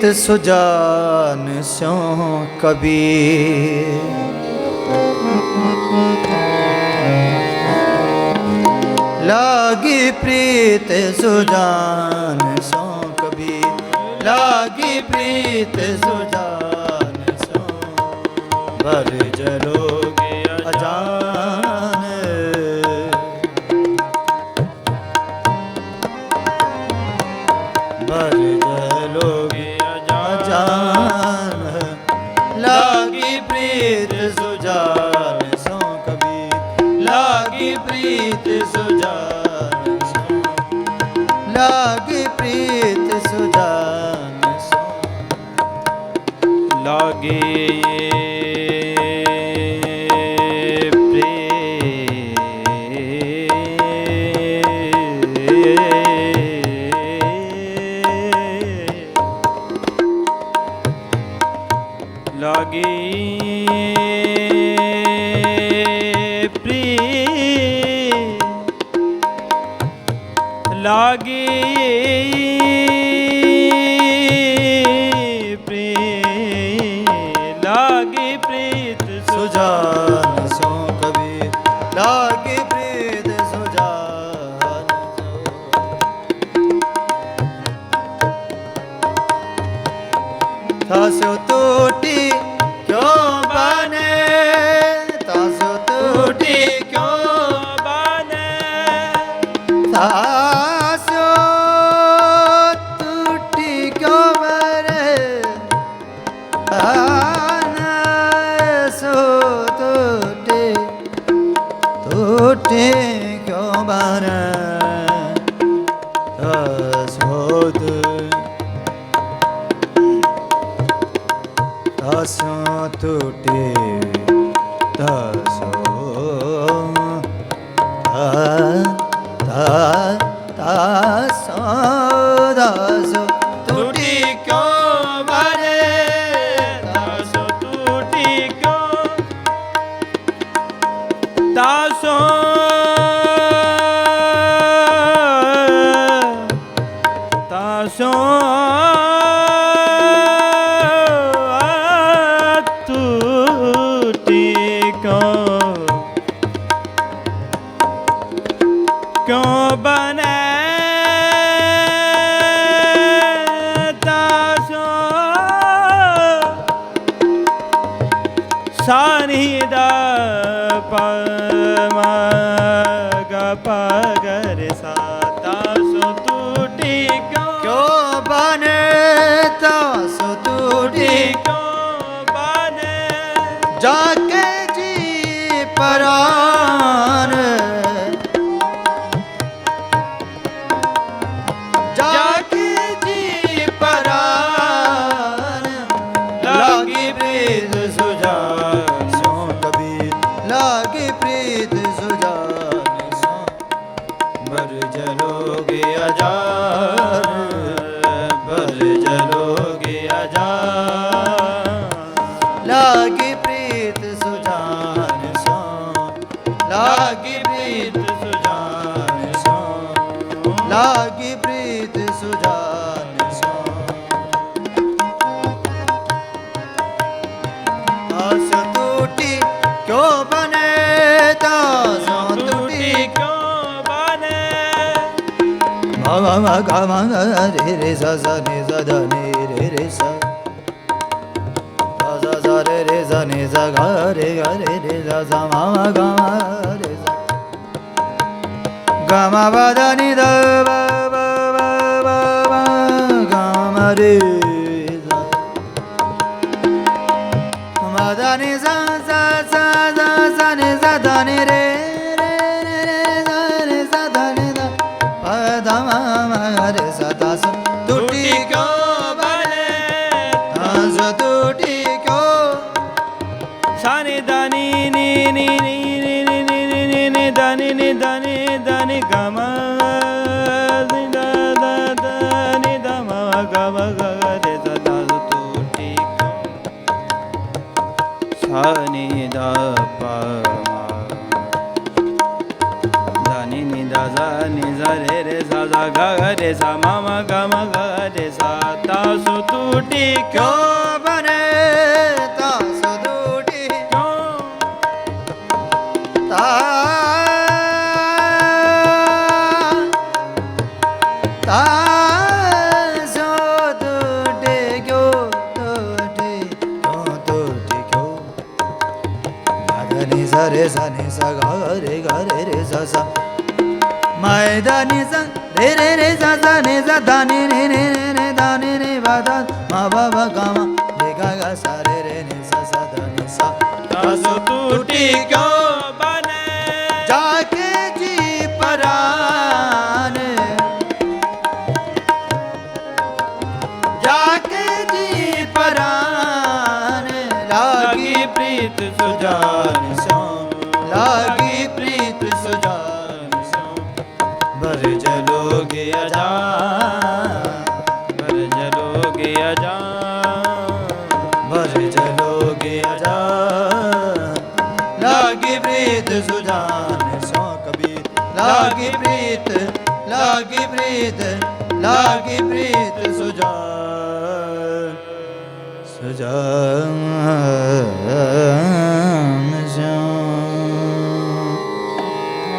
ਪ੍ਰੀਤ ਸੁਜਾਨ ਸਿਉ ਕਬੀਰ। ਲਾਗੀ ਪ੍ਰੀਤ ਸੁਜਾਨ ਸੋ ਕਬੀਰ। ਲਾਗੀ ਪ੍ਰੀਤ ਸੁਜਾਨ ਸੋ ਭਰ ਜਲੋਗੇ ਪ੍ਰੀਤ ਸੁਜਾਨ ਸੋ। ਲਾਗੇ ਪ੍ਰੀਤ ਸੁਜਾਨ ਸੋ ਕਬੀ ਲਾਗੀ ਪ੍ਰੀਤ ਸੁਜਾਨ ਸੋ। ਤਾਸੋ ਟੂਟੀ दासों ਲਾਗੀ ਪ੍ਰੀਤ ਸੁਜਾਨ ਸੋ ਬਰ ਜਲੋਗੇ ਅਜਾਨ ਬਰ ਜਲੋਗੇ ਅਜਾਨ ਲਾਗੀ గమ గమ రే రే స స ని స ద ని రే రే స స స రే రే స ని స గ రే గ రే రే స స మ మ గ మ రే స గ మ వ ద ని ద వ వ వ వ వ గ మ రే స మ ద ని స స స స స ని స ద ని రే ਸਾਨੀ ਦਾਨੀ ਨੀ ਨੀ ਨੀ ਨੀ ਨੀ ਨੀ ਨੀ ਨੀ ਨੀ ਦਾਨੀ ਨੀ ਦਾਨੀ ਦਾਨੀ ਗਮ ਨੀ ਦਾ ਦਾ ਦਾ ਨੀ ਦਾ ਮ ਗ ਰੇ ਦਾ ਦਾ ਟੂਟੀ ਸਾਨੀ ਦਾ ਪਾ ਮਾ ਦਾਨੀ ਨੀ ਦਾ sa ni sa re re sa sa ga ga re sa ma ma ga ma ga re sa ta su tuti ਤਾ ਸਦੂਟੀ ਕਿਉ ਟੂਟੀ ਕਿਉ ਟੂਟੀ ਕਿਉ ਗਗਨੀ ਸਰੇ ਸਨੇ ਸ ਗ ਰੇ ਗ ਰੇ ਰੇ ਸ ਸ ਮੈਦਾਨੀ ਸ ਰੇ ਰੇ ਰੇ ਸ ਸ ਨੇ ਸ ਦ ਨੀ ਰੇ ਰੇ ਰੇ ਰੇ ਦ ਨੀ ਰੇ ਬ ਦ ਮ ਬ ਬ ਗ ਮ ਰੇ ਗ ਗ ਸ ਰੇ ਰੇ ਨੀ ਸ ਸ ਪ੍ਰੀਤ ਸੁਜਾਨ ਸੋ ਲਾਗੀ ਪ੍ਰੀਤ ਸੁਜਾਨ ਬਰ ਚਲੋਗੇ ਅਜਾ ਪਰ ਜਲੋਗੇ ਅਜਾ ਬਰ ਚਲੋਗੇ ਅਜਾ ਲਾਗੀ ਪ੍ਰੀਤ ਸੁਜਾਨ ਸੋ ਕਬੀਰ। ਲਾਗੀ ਪ੍ਰੀਤ ਲਾਗੀ ਪ੍ਰੀਤ ਲਾਗੀ ਪ੍ਰੀਤ ਸੁਜਾਨ। ਸੁਜਾਨ।